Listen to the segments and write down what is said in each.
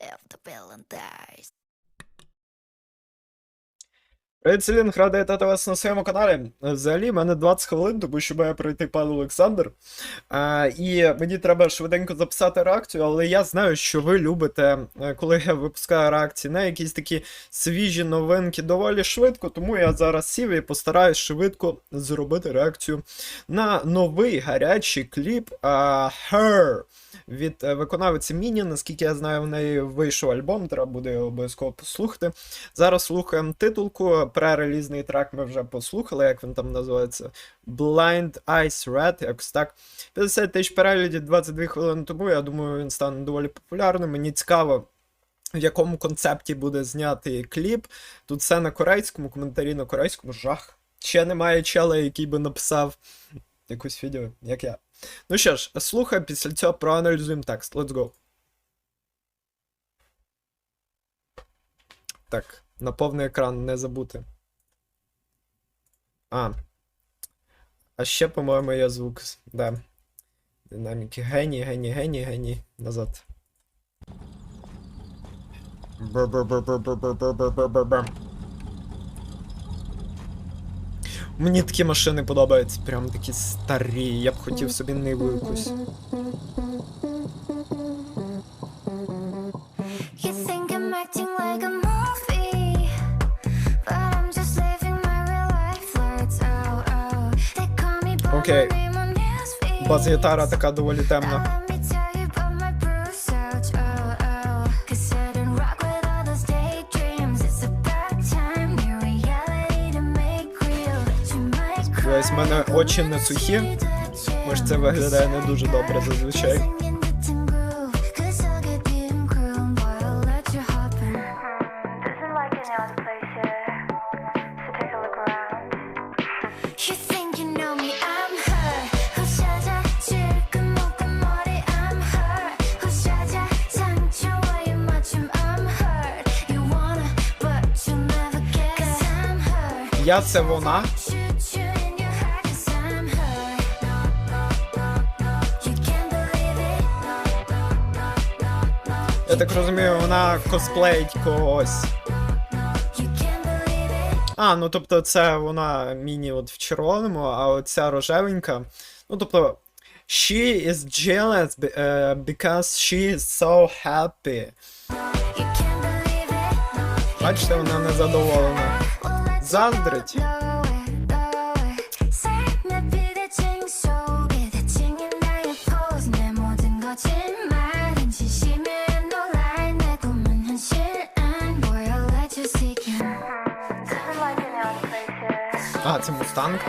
if the villain dies. Селін, радий вітати вас на своєму каналі. Взагалі, в мене 20 хвилин, тому що має пройти пан Олександр. А, і мені треба швиденько записати реакцію, але я знаю, що ви любите, е, коли я випускаю реакції на якісь такі свіжі новинки доволі швидко, тому я зараз сів і постараюсь швидко зробити реакцію на новий гарячий кліп а, Her від е, виконавиці Міні. Наскільки я знаю, в неї вийшов альбом, треба буде його обов'язково послухати. Зараз слухаємо титулку. Пререлізний трек ми вже послухали, як він там називається. Blind Ice Red, якось так. 50 тисяч переглядів 22 хвилини тому. Я думаю, він стане доволі популярним. Мені цікаво. В якому концепті буде знятий кліп. Тут все на корейському, коментарі на корейському, жах. Ще немає чела, який би написав якусь відео, як я. Ну що ж, слухай, після цього проаналізуємо текст. Let's go. Так, на повний екран не забути. А. А ще, по-моєму, є звук. Да. Динаміки. Гені, гені, гені, гені. Назад. Мені такі машини подобаються. Прям такі старі. Я б хотів собі ниву якусь. Окей. Бас-гітара така доволі темна. Ось в мене очі не сухі. Може це виглядає не дуже добре зазвичай. Can't believe it. Я так розумію, вона косплеїть когось. А, ну тобто це вона міні от в червоному, а оця рожевенька. Ну тобто. She is jealous е, because she is so happy. Бачите, вона незадоволена заздрить. А, це мустанг.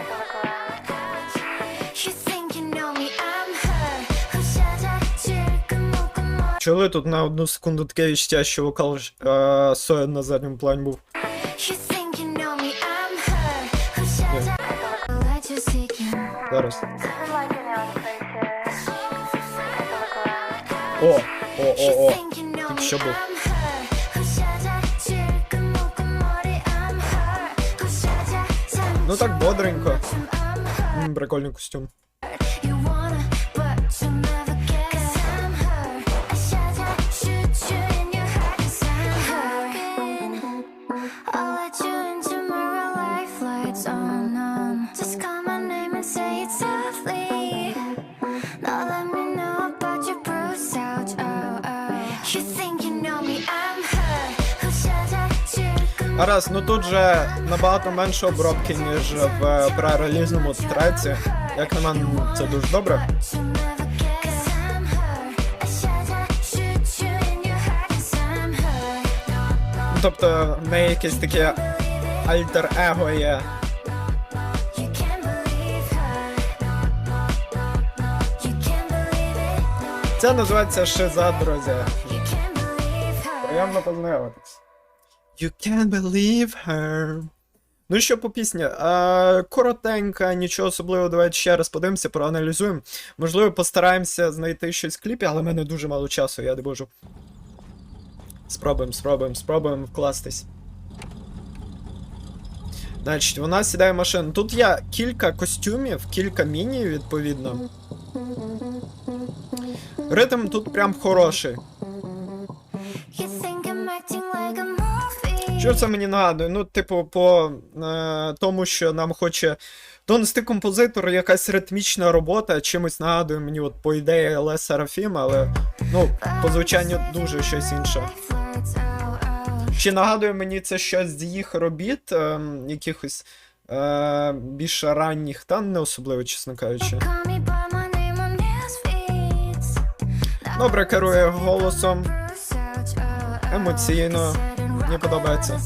Чули тут на одну секунду таке відчуття, що вокал е, Соя на задньому плані був. Places. О, о, о, о. Тут що був? Ну так бодренько. М, Прикольний костюм. Гаразд, ну тут же набагато менше обробки, ніж в пререлізному треці. Як на мене, ну, це дуже добре. Тобто в неї якесь таке альтер-его є. Це називається шиза, друзі. Приємно познайомитись. You can't believe her. Ну що по пісні? А, коротенька, нічого особливого, давайте ще раз подивимося, проаналізуємо. Можливо, постараємося знайти щось в кліпі, але в мене дуже мало часу, я не можу. Спробуємо, спробуємо, спробуємо вкластись. Значить, вона сідає в машину. Тут є кілька костюмів, кілька міні, відповідно. Ритм тут прям хороший. Що це мені нагадує? Ну, типу, по е, тому, що нам хоче донести композитор, якась ритмічна робота, чимось нагадує мені, от по ідеї Ле Серафім, але ну, по звучанню дуже щось інше. Чи нагадує мені це щось з їх робіт, е, якихось е, більш ранніх, та не особливо, чесно кажучи. Добре керує голосом. Емоційно. Мені подобається.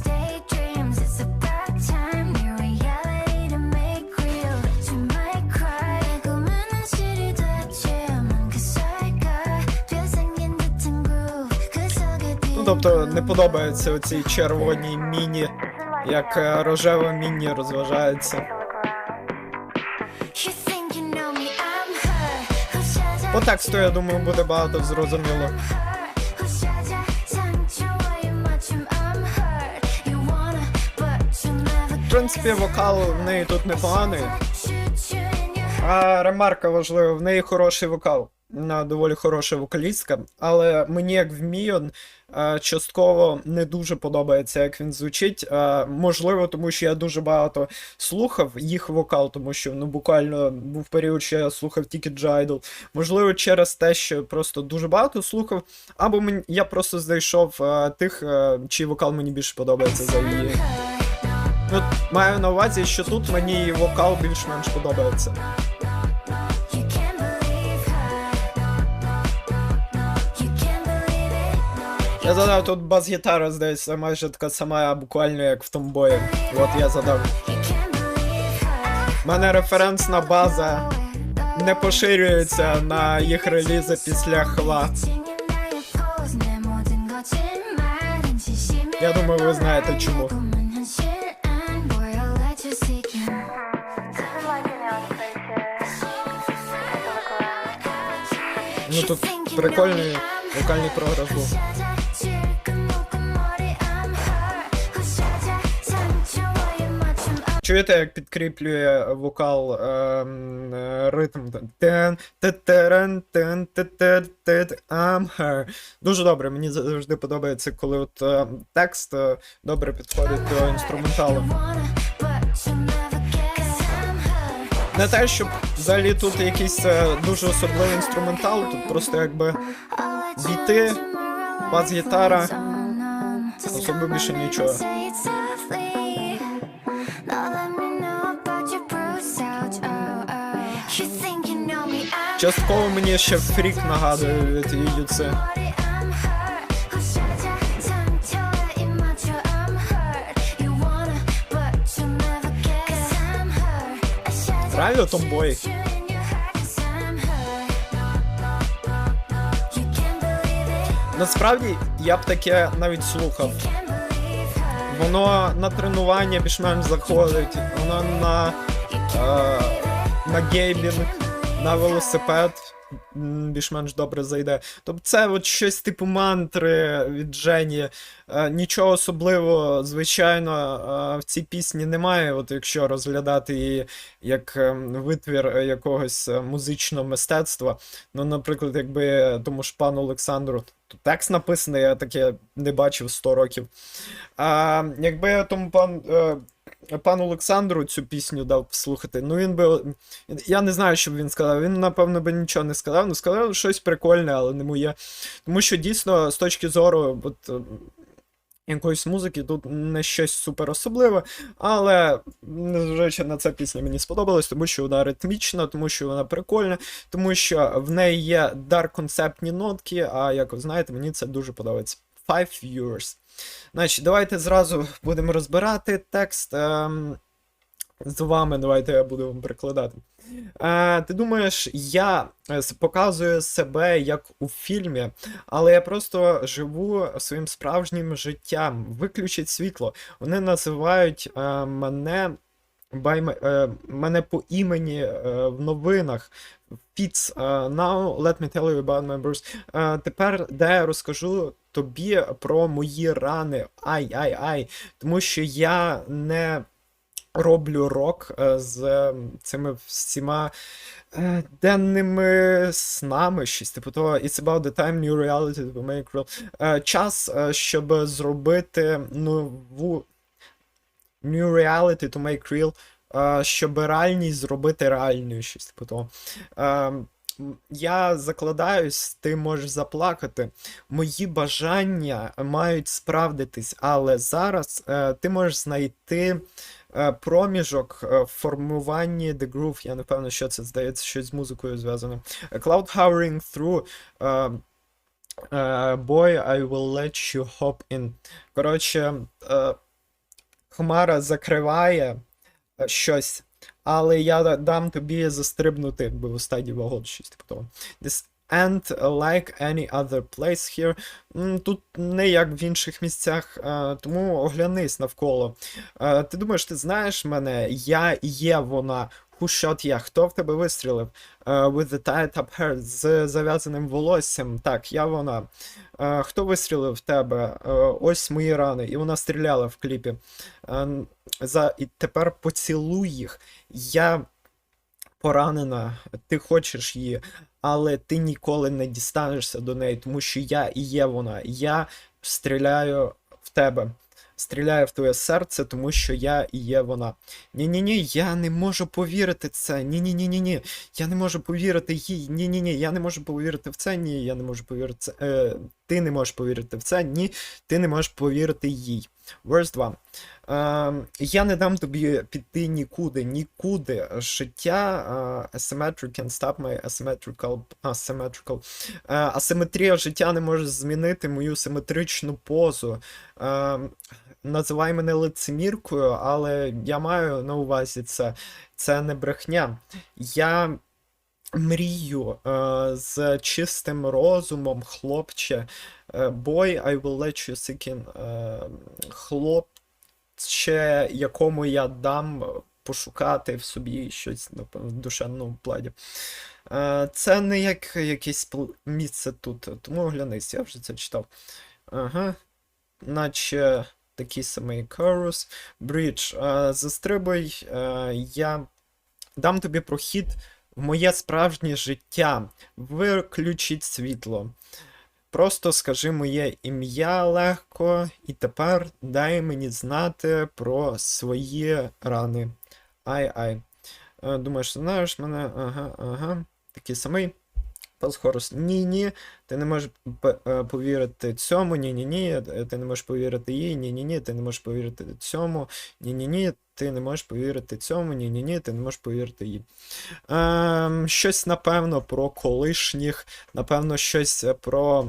Ну, тобто не подобається оцій червоній міні, як е, рожева міні розважається. По тексту, я думаю, буде багато зрозуміло. Принципі, вокал в неї тут непоганий. А ремарка важлива, в неї хороший вокал. Вона доволі хороша вокалістка, але мені як в Міон е, частково не дуже подобається, як він звучить. Е, Можливо, тому що я дуже багато слухав їх вокал, тому що ну буквально був період, що я слухав тільки Джайдл. Можливо, через те, що просто дуже багато слухав, або мені я просто знайшов е, тих, чий вокал мені більше подобається за її. Ну, маю на увазі, що тут мені вокал більш-менш подобається. Я задав тут бас-гітара, здається, майже така сама, буквально як в Томбої. От я задав. У мене референсна база не поширюється на їх релізи після хла. Я думаю, ви знаєте чому. Ну тут прикольний вокальний прогрес був. Чуєте, як підкріплює вокал ем, е, ритм? I'm her. Дуже добре, мені завжди подобається, коли от е, текст е, добре підходить до інструменталу. Не те, щоб взагалі тут якийсь е, дуже особливий інструментал, тут просто якби біти, бас-гітара, особливо більше нічого. Частково мені ще фрік нагадує від Юці. Правильно, Томбой? Насправді я б таке навіть слухав. Воно на тренування більш-менш заходить, воно на, е, на геймінг, на велосипед більш-менш добре зайде. Тобто це от щось типу мантри від Жені. Е, нічого особливого, звичайно, е, в цій пісні немає, от якщо розглядати її як е, витвір якогось музичного мистецтва. Ну, наприклад, якби тому ж пану Олександру текст написаний, я таке не бачив 100 років. А якби тому пан. Пану Олександру цю пісню дав послухати. Ну він би. Я не знаю, що б він сказав. Він, напевно, би нічого не сказав. Ну, сказав щось прикольне, але не моє. Тому що дійсно, з точки зору от, е, якоїсь музики, тут не щось супер особливе. Але, незважаючи на це, пісня мені сподобалась, тому що вона ритмічна, тому що вона прикольна, тому що в неї є дар концептні нотки, а як ви знаєте, мені це дуже подобається. Five years. Значить, давайте зразу будемо розбирати текст. Ем, з вами, давайте я буду вам перекладати. Е, ти думаєш, я е, показую себе як у фільмі, але я просто живу своїм справжнім життям. Виключить світло. Вони називають е, мене. By е, мене по імені е, в новинах. Е, now let me tell you about my. Е, тепер, де я розкажу тобі про мої рани. Ай, ай, ай. Тому що я не роблю рок е, з цими всіма е, денними снами, щось типу того. It's about the time new reality to make real. Е, Час, щоб зробити нову new reality to make real, щоб реальність зробити реальною, щось типу того. Я закладаюсь, ти можеш заплакати. Мої бажання мають справдитись, але зараз е, ти можеш знайти е, проміжок е, в формуванні The Groove. Я не певно, що це здається, щось з музикою зв'язане. Cloud Hovering Through. е, е, Boy, I will let you hop in. Коротше, е, Хмара закриває щось, але я дам тобі застрибнути, якби в стадії вагон, щось типу того. This and like any other place here. Тут не як в інших місцях, тому оглянись навколо. Ти думаєш, ти знаєш мене? Я є вона. Who shot я? Хто в тебе вистрілив? Е, With the tied up hair, з зав'язаним волоссям. Так, я вона. Е, Хто вистрілив в тебе? Е, Ось мої рани. І вона стріляла в кліпі. Н- За... І тепер поцілуй їх. Я поранена, ти хочеш її, але ти ніколи не дістанешся до неї, тому що я і є вона. Я стріляю в тебе. Стріляю в твоє серце, тому що я і є вона. Ні-ні-ні, я не можу повірити це. Ні-ні-ні-ні-ні. Я не можу повірити їй. Ні-ні-ні, я не можу повірити в це. Ні, я не можу повірити. Е, ти не можеш повірити в це. Ні, ти не можеш повірити їй. Verse 2. Е, я не дам тобі піти нікуди, нікуди. Життя е, asymmetric can stop my asymmetrical, asymmetrical. Е, асиметрія життя не може змінити мою симетричну позу. Е, називай мене лицеміркою, але я маю на увазі це. Це не брехня. Я мрію е, з чистим розумом, хлопче. Е, Boy, I will let you seek in. Е, хлопче, якому я дам пошукати в собі щось в душевному плані. Е, Це не як якесь місце тут, тому оглянись, я вже це читав. Ага. Наче такий самий Chorus. Е, Застрибуй, я дам тобі прохід в моє справжнє життя. Виключіть світло. Просто скажи моє ім'я легко, і тепер дай мені знати про свої рани. Ай-ай. Е, Думаєш, знаєш мене? Ага, ага. Такий самий. Пасхорус. Ні-ні. Ти не можеш е, повірити цьому, ні-ні-ні. е, Ти не можеш повірити їй, ні-ні-ні. Ти не можеш повірити цьому, ні-ні-ні. Ти не можеш повірити цьому, ні-ні-ні. Ти не можеш повірити їй. Ем, щось, напевно, про колишніх, напевно, щось про.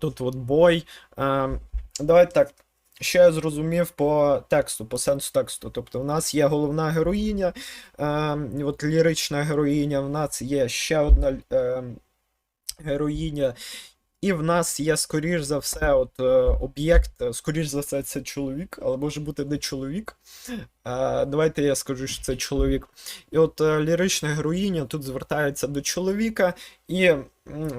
Тут от бой. Ем, давайте так. Що я зрозумів по тексту, по сенсу тексту. Тобто, в нас є головна героїня, е, от лірична героїня, в нас є ще одна Е, героїня, і в нас є, скоріш за все, от, е, об'єкт, е, скоріш за все, це чоловік, але може бути не чоловік. Е, давайте я скажу, що це чоловік. І от лірична героїня тут звертається до чоловіка, і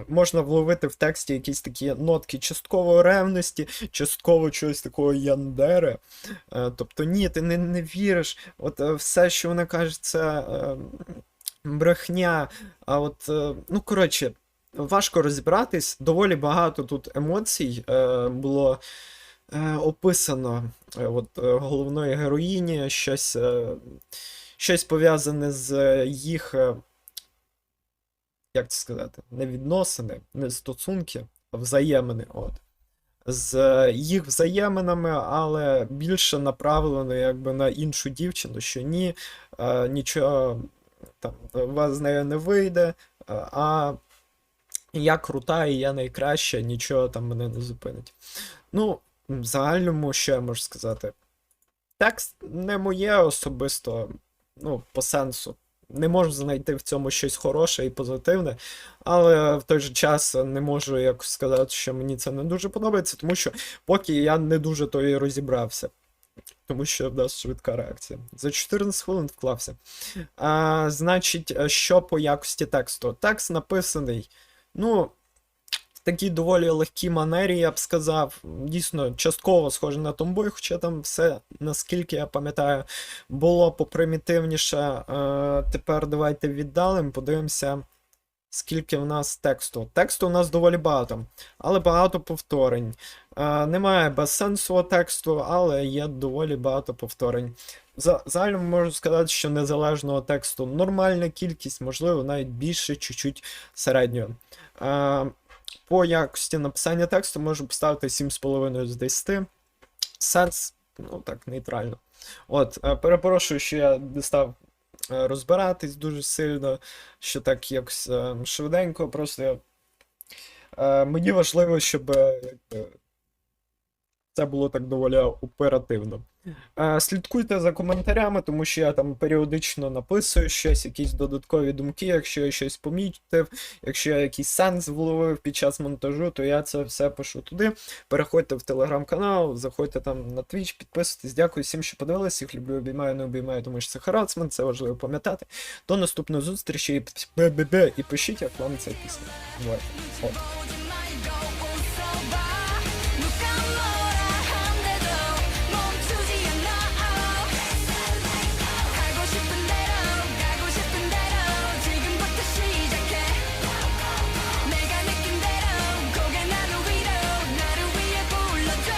можна вловити в тексті якісь такі нотки частково ревності, частково чогось такого яндери. Е, тобто, ні, ти не, не віриш. От все, що вона каже, це брехня. А от, ну, коротше, важко розібратись. Доволі багато тут емоцій е, було е, описано е, от, е, головної героїні, щось, е, щось пов'язане з їх, е, як це сказати, не відносини, не стосунки, а взаємини. От. З е, їх взаєминами, але більше направлено якби на іншу дівчину, що ні, е, нічого там у вас з нею не вийде, е, а я крута і я найкраща, нічого там мене не зупинить. Ну, в загальному, що я можу сказати? Текст не моє особисто, ну, по сенсу. Не можу знайти в цьому щось хороше і позитивне, але в той же час не можу якось сказати, що мені це не дуже подобається, тому що поки я не дуже то і розібрався. Тому що в нас швидка реакція. За 14 хвилин вклався. А, значить, що по якості тексту? Текст написаний. Ну, в такій доволі легкій манері, я б сказав. Дійсно, частково схоже на томбой, хоча там все, наскільки я пам'ятаю, було попримітивніше. Е, тепер давайте віддалим, подивимося, скільки в нас тексту. Тексту у нас доволі багато, але багато повторень. Е, немає безсенсового тексту, але є доволі багато повторень. За можу сказати, що незалежного тексту нормальна кількість, можливо, навіть більше чуть-чуть середнього. Е, по якості написання тексту можу поставити 7,5 з 10. Сенс, ну так, нейтрально. От, е, перепрошую, що я не став е, розбиратись дуже сильно, що так якось е, швиденько, просто я, мені важливо, щоб це було так доволі оперативно. Е, Слідкуйте за коментарями, тому що я там періодично написую щось, якісь додаткові думки. Якщо я щось помітив, якщо я якийсь сенс вловив під час монтажу, то я це все пишу туди. Переходьте в телеграм-канал, заходьте там на Twitch, підписуйтесь. Дякую всім, що подивилися. Їх люблю, обіймаю, не обіймаю, тому що це харасмент, це важливо пам'ятати. До наступної зустрічі і пишіть, як вам ця пісня.